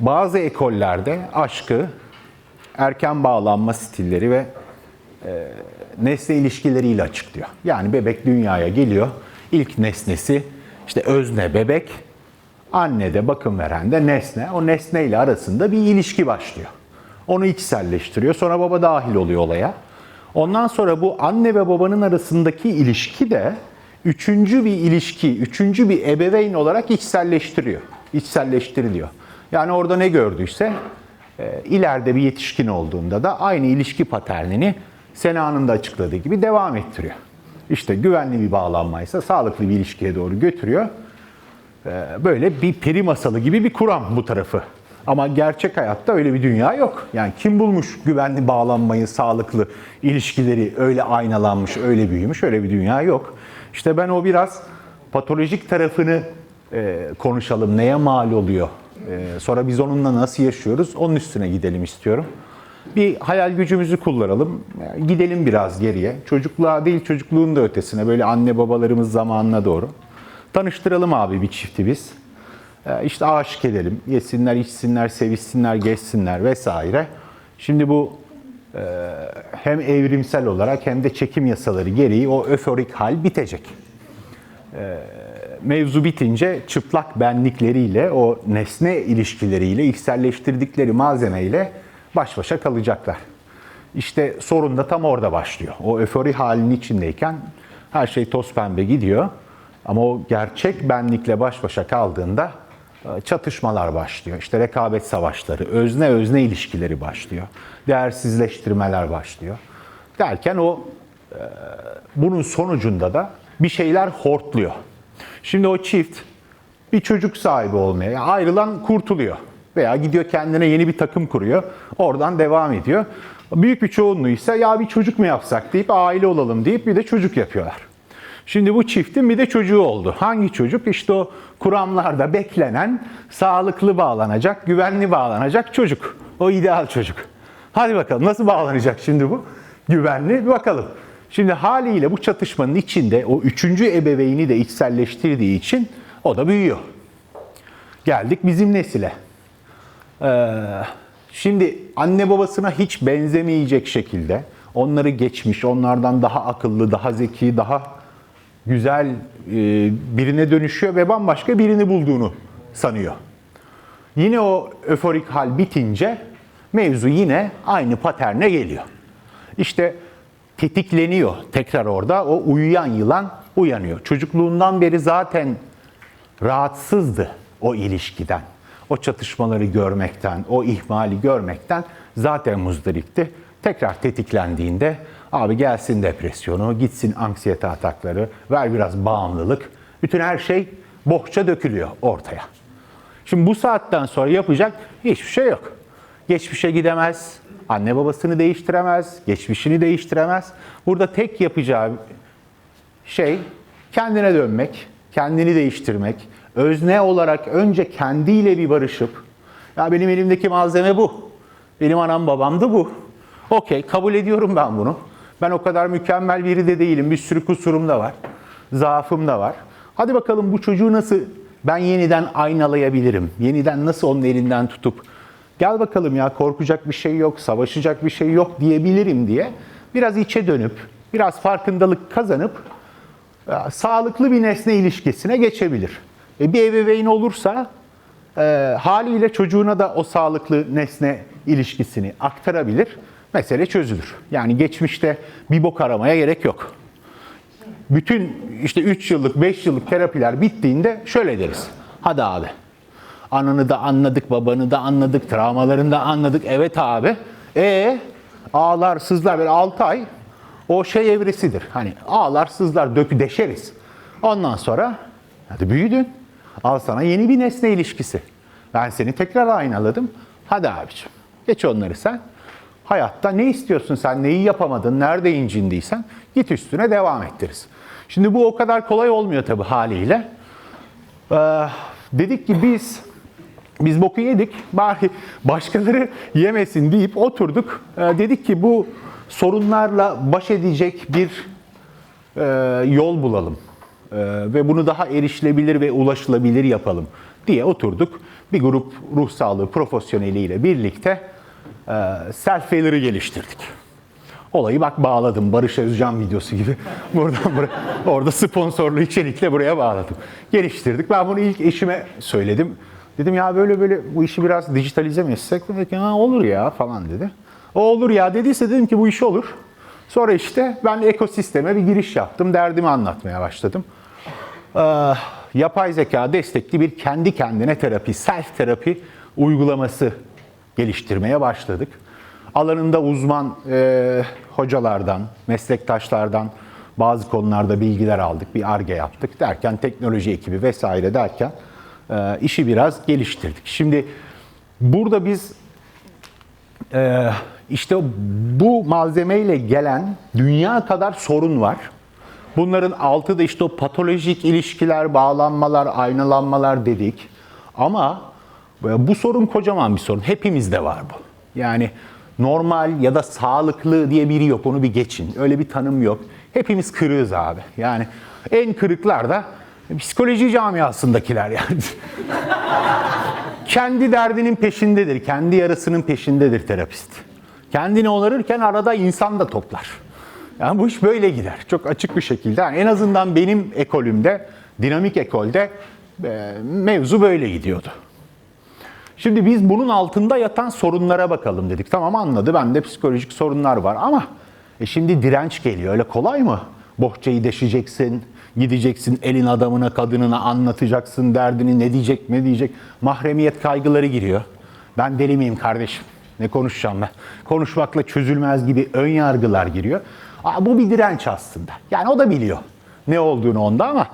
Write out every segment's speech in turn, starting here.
bazı ekollerde aşkı erken bağlanma stilleri ve e, nesne ilişkileriyle açıklıyor. Yani bebek dünyaya geliyor. İlk nesnesi işte özne bebek, anne de bakım veren de nesne. O nesne ile arasında bir ilişki başlıyor. Onu içselleştiriyor. Sonra baba dahil oluyor olaya. Ondan sonra bu anne ve babanın arasındaki ilişki de üçüncü bir ilişki, üçüncü bir ebeveyn olarak içselleştiriyor. İçselleştiriliyor. Yani orada ne gördüyse e, ileride bir yetişkin olduğunda da aynı ilişki paternini Sena'nın da açıkladığı gibi devam ettiriyor. İşte güvenli bir bağlanmaysa sağlıklı bir ilişkiye doğru götürüyor. Ee, Böyle bir peri masalı gibi bir kuram bu tarafı. Ama gerçek hayatta öyle bir dünya yok. Yani kim bulmuş güvenli bağlanmayı, sağlıklı ilişkileri öyle aynalanmış, öyle büyümüş, öyle bir dünya yok. İşte ben o biraz patolojik tarafını e, konuşalım. Neye mal oluyor? E, sonra biz onunla nasıl yaşıyoruz? Onun üstüne gidelim istiyorum. Bir hayal gücümüzü kullanalım. Gidelim biraz geriye. Çocukluğa değil çocukluğun da ötesine böyle anne babalarımız zamanına doğru. Tanıştıralım abi bir çifti biz. Ee, İşte aşık edelim. Yesinler, içsinler, sevişsinler, geçsinler vesaire. Şimdi bu e, hem evrimsel olarak hem de çekim yasaları gereği o öforik hal bitecek. Mevzu bitince çıplak benlikleriyle, o nesne ilişkileriyle, içselleştirdikleri malzemeyle baş başa kalacaklar. İşte sorun da tam orada başlıyor. O öfori halinin içindeyken her şey toz pembe gidiyor. Ama o gerçek benlikle baş başa kaldığında e, çatışmalar başlıyor. İşte rekabet savaşları, özne özne ilişkileri başlıyor. Değersizleştirmeler başlıyor. Derken o e, bunun sonucunda da bir şeyler hortluyor. Şimdi o çift bir çocuk sahibi olmaya yani ayrılan kurtuluyor. Veya gidiyor kendine yeni bir takım kuruyor. Oradan devam ediyor. Büyük bir çoğunluğu ise ya bir çocuk mu yapsak deyip aile olalım deyip bir de çocuk yapıyorlar. Şimdi bu çiftin bir de çocuğu oldu. Hangi çocuk? İşte o kuramlarda beklenen, sağlıklı bağlanacak, güvenli bağlanacak çocuk. O ideal çocuk. Hadi bakalım nasıl bağlanacak şimdi bu? Güvenli bir bakalım. Şimdi haliyle bu çatışmanın içinde o üçüncü ebeveyni de içselleştirdiği için o da büyüyor. Geldik bizim nesile. Ee, şimdi anne babasına hiç benzemeyecek şekilde onları geçmiş, onlardan daha akıllı, daha zeki, daha güzel e, birine dönüşüyor ve bambaşka birini bulduğunu sanıyor. Yine o öforik hal bitince mevzu yine aynı paterne geliyor. İşte tetikleniyor tekrar orada o uyuyan yılan uyanıyor. Çocukluğundan beri zaten rahatsızdı o ilişkiden. O çatışmaları görmekten, o ihmali görmekten zaten muzdaripti. Tekrar tetiklendiğinde abi gelsin depresyonu, gitsin anksiyete atakları, ver biraz bağımlılık. Bütün her şey bohça dökülüyor ortaya. Şimdi bu saatten sonra yapacak hiçbir şey yok. Geçmişe gidemez, anne babasını değiştiremez, geçmişini değiştiremez. Burada tek yapacağı şey kendine dönmek, kendini değiştirmek, özne olarak önce kendiyle bir barışıp ya benim elimdeki malzeme bu. Benim anam babam da bu. Okey kabul ediyorum ben bunu. Ben o kadar mükemmel biri de değilim. Bir sürü kusurum da var. Zaafım da var. Hadi bakalım bu çocuğu nasıl ben yeniden aynalayabilirim? Yeniden nasıl onun elinden tutup gel bakalım ya korkacak bir şey yok, savaşacak bir şey yok diyebilirim diye biraz içe dönüp, biraz farkındalık kazanıp e, sağlıklı bir nesne ilişkisine geçebilir. E, bir ebeveyn olursa e, haliyle çocuğuna da o sağlıklı nesne ilişkisini aktarabilir. Mesele çözülür. Yani geçmişte bir bok aramaya gerek yok. Bütün işte 3 yıllık, 5 yıllık terapiler bittiğinde şöyle deriz. Hadi abi. Ananı da anladık, babanı da anladık, travmalarını da anladık. Evet abi. E ağlar, sızlar böyle 6 ay o şey evresidir. Hani ağlar, sızlar, dökü deşeriz. Ondan sonra hadi büyüdün. Al sana yeni bir nesne ilişkisi. Ben seni tekrar aynaladım. Hadi abicim. Geç onları sen. Hayatta ne istiyorsun sen? Neyi yapamadın? Nerede incindiysen git üstüne devam ettiririz. Şimdi bu o kadar kolay olmuyor tabii haliyle. Ee, dedik ki biz biz boku yedik bari başkaları yemesin deyip oturduk. Ee, dedik ki bu sorunlarla baş edecek bir e, yol bulalım. Ee, ve bunu daha erişilebilir ve ulaşılabilir yapalım. diye oturduk. Bir grup ruh sağlığı profesyoneliyle birlikte e, self-failure'ı geliştirdik. Olayı bak bağladım. Barış Özcan videosu gibi. Buradan buraya, orada sponsorlu içerikle buraya bağladım. Geliştirdik. Ben bunu ilk eşime söyledim. Dedim ya böyle böyle bu işi biraz dijitalize mi etsek? Dedi ki olur ya falan dedi. O olur ya dediyse dedim ki bu iş olur. Sonra işte ben ekosisteme bir giriş yaptım. Derdimi anlatmaya başladım. Ee, yapay zeka destekli bir kendi kendine terapi, self terapi uygulaması geliştirmeye başladık. Alanında uzman e, hocalardan, meslektaşlardan bazı konularda bilgiler aldık, bir ARGE yaptık derken teknoloji ekibi vesaire derken işi biraz geliştirdik. Şimdi burada biz e, işte bu malzemeyle gelen dünya kadar sorun var. Bunların altı da işte o patolojik ilişkiler, bağlanmalar, aynalanmalar dedik. Ama bu sorun kocaman bir sorun. Hepimizde var bu. Yani normal ya da sağlıklı diye biri yok. Onu bir geçin. Öyle bir tanım yok. Hepimiz kırığız abi. Yani en kırıklar da psikoloji camiasındakiler yani. kendi derdinin peşindedir. Kendi yarasının peşindedir terapist. Kendini onarırken arada insan da toplar. Yani bu iş böyle gider. Çok açık bir şekilde. Yani en azından benim ekolümde, dinamik ekolde e, mevzu böyle gidiyordu. Şimdi biz bunun altında yatan sorunlara bakalım dedik. Tamam anladı bende psikolojik sorunlar var ama e şimdi direnç geliyor. Öyle kolay mı? Bohçayı deşeceksin, gideceksin elin adamına kadınına anlatacaksın derdini ne diyecek ne diyecek. Mahremiyet kaygıları giriyor. Ben deli miyim kardeşim? Ne konuşacağım ben? Konuşmakla çözülmez gibi ön yargılar giriyor. Aa, bu bir direnç aslında. Yani o da biliyor ne olduğunu onda ama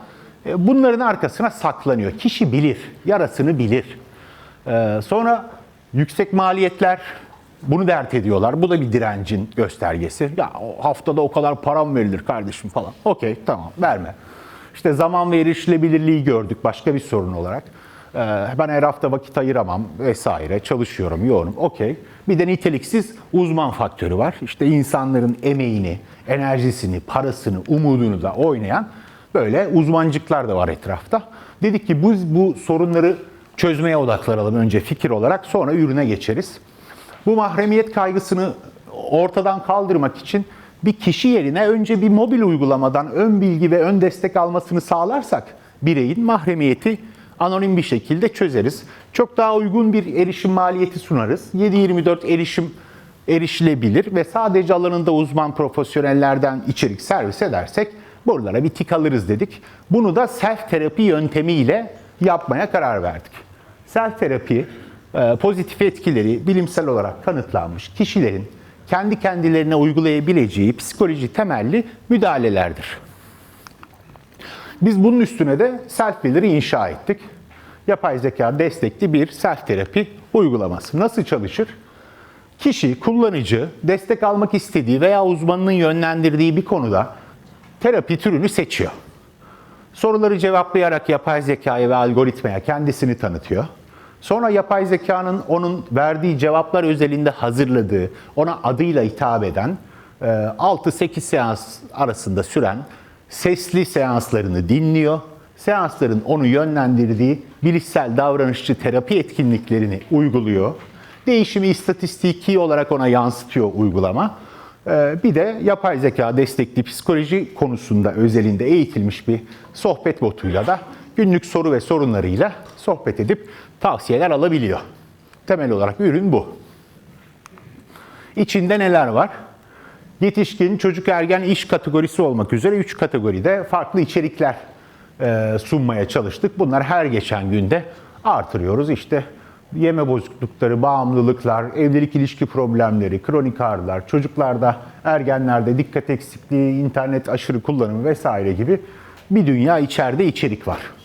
e, bunların arkasına saklanıyor. Kişi bilir, yarasını bilir. Ee, sonra yüksek maliyetler bunu dert ediyorlar. Bu da bir direncin göstergesi. Ya haftada o kadar param verilir kardeşim falan. Okey tamam verme. İşte zaman ve erişilebilirliği gördük başka bir sorun olarak. Ee, ben her hafta vakit ayıramam vesaire. Çalışıyorum, yoğunum. Okey. Bir de niteliksiz uzman faktörü var. İşte insanların emeğini, enerjisini, parasını, umudunu da oynayan böyle uzmancıklar da var etrafta. Dedik ki bu, bu sorunları çözmeye odaklanalım önce fikir olarak sonra ürüne geçeriz. Bu mahremiyet kaygısını ortadan kaldırmak için bir kişi yerine önce bir mobil uygulamadan ön bilgi ve ön destek almasını sağlarsak bireyin mahremiyeti anonim bir şekilde çözeriz. Çok daha uygun bir erişim maliyeti sunarız. 7-24 erişim erişilebilir ve sadece alanında uzman profesyonellerden içerik servis edersek buralara bir tik alırız dedik. Bunu da self terapi yöntemiyle yapmaya karar verdik. Self terapi pozitif etkileri bilimsel olarak kanıtlanmış kişilerin kendi kendilerine uygulayabileceği psikoloji temelli müdahalelerdir. Biz bunun üstüne de self bilir'i inşa ettik. Yapay zeka destekli bir self terapi uygulaması. Nasıl çalışır? Kişi, kullanıcı destek almak istediği veya uzmanının yönlendirdiği bir konuda terapi türünü seçiyor. Soruları cevaplayarak yapay zekaya ve algoritmaya kendisini tanıtıyor. Sonra yapay zekanın onun verdiği cevaplar özelinde hazırladığı, ona adıyla hitap eden 6-8 seans arasında süren sesli seanslarını dinliyor. Seansların onu yönlendirdiği bilişsel davranışçı terapi etkinliklerini uyguluyor. Değişimi istatistiki olarak ona yansıtıyor uygulama. Bir de yapay zeka destekli psikoloji konusunda özelinde eğitilmiş bir sohbet botuyla da günlük soru ve sorunlarıyla sohbet edip tavsiyeler alabiliyor. Temel olarak ürün bu. İçinde neler var? Yetişkin, çocuk, ergen, iş kategorisi olmak üzere 3 kategoride farklı içerikler e, sunmaya çalıştık. Bunlar her geçen günde artırıyoruz. İşte yeme bozuklukları, bağımlılıklar, evlilik ilişki problemleri, kronik ağrılar, çocuklarda, ergenlerde dikkat eksikliği, internet aşırı kullanımı vesaire gibi bir dünya içeride içerik var.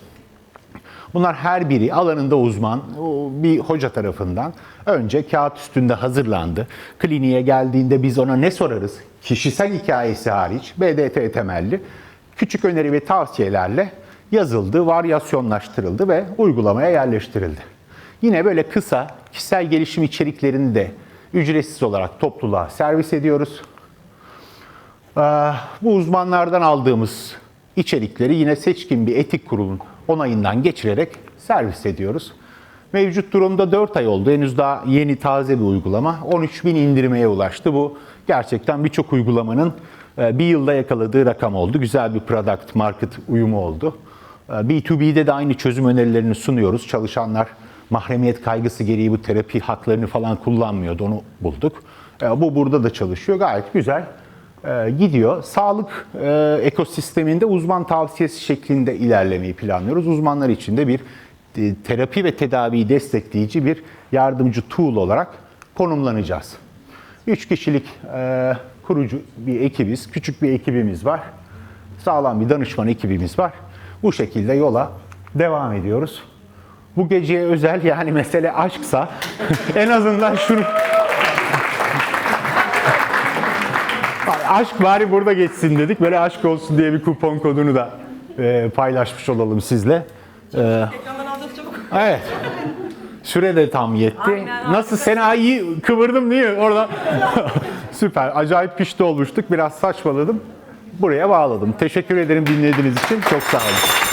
Bunlar her biri alanında uzman bir hoca tarafından önce kağıt üstünde hazırlandı. Kliniğe geldiğinde biz ona ne sorarız? Kişisel hikayesi hariç BDT temelli küçük öneri ve tavsiyelerle yazıldı, varyasyonlaştırıldı ve uygulamaya yerleştirildi. Yine böyle kısa kişisel gelişim içeriklerini de ücretsiz olarak topluluğa servis ediyoruz. Bu uzmanlardan aldığımız içerikleri yine seçkin bir etik kurulun onayından geçirerek servis ediyoruz. Mevcut durumda 4 ay oldu. Henüz daha yeni taze bir uygulama. 13 bin indirmeye ulaştı. Bu gerçekten birçok uygulamanın e, bir yılda yakaladığı rakam oldu. Güzel bir product market uyumu oldu. E, B2B'de de aynı çözüm önerilerini sunuyoruz. Çalışanlar mahremiyet kaygısı gereği bu terapi haklarını falan kullanmıyordu. Onu bulduk. E, Bu burada da çalışıyor. Gayet güzel gidiyor. Sağlık e, ekosisteminde uzman tavsiyesi şeklinde ilerlemeyi planlıyoruz. Uzmanlar için de bir e, terapi ve tedaviyi destekleyici bir yardımcı tool olarak konumlanacağız. 3 kişilik e, kurucu bir ekibiz, küçük bir ekibimiz var. Sağlam bir danışman ekibimiz var. Bu şekilde yola devam ediyoruz. Bu geceye özel yani mesele aşksa en azından şunu aşk bari burada geçsin dedik. Böyle aşk olsun diye bir kupon kodunu da e, paylaşmış olalım sizle. E, çabuk. evet. Süre de tam yetti. Aynen, Nasıl seni iyi kıvırdım değil mi? Orada süper. Acayip pişti olmuştuk. Biraz saçmaladım. Buraya bağladım. Teşekkür ederim dinlediğiniz için. Çok sağ olun.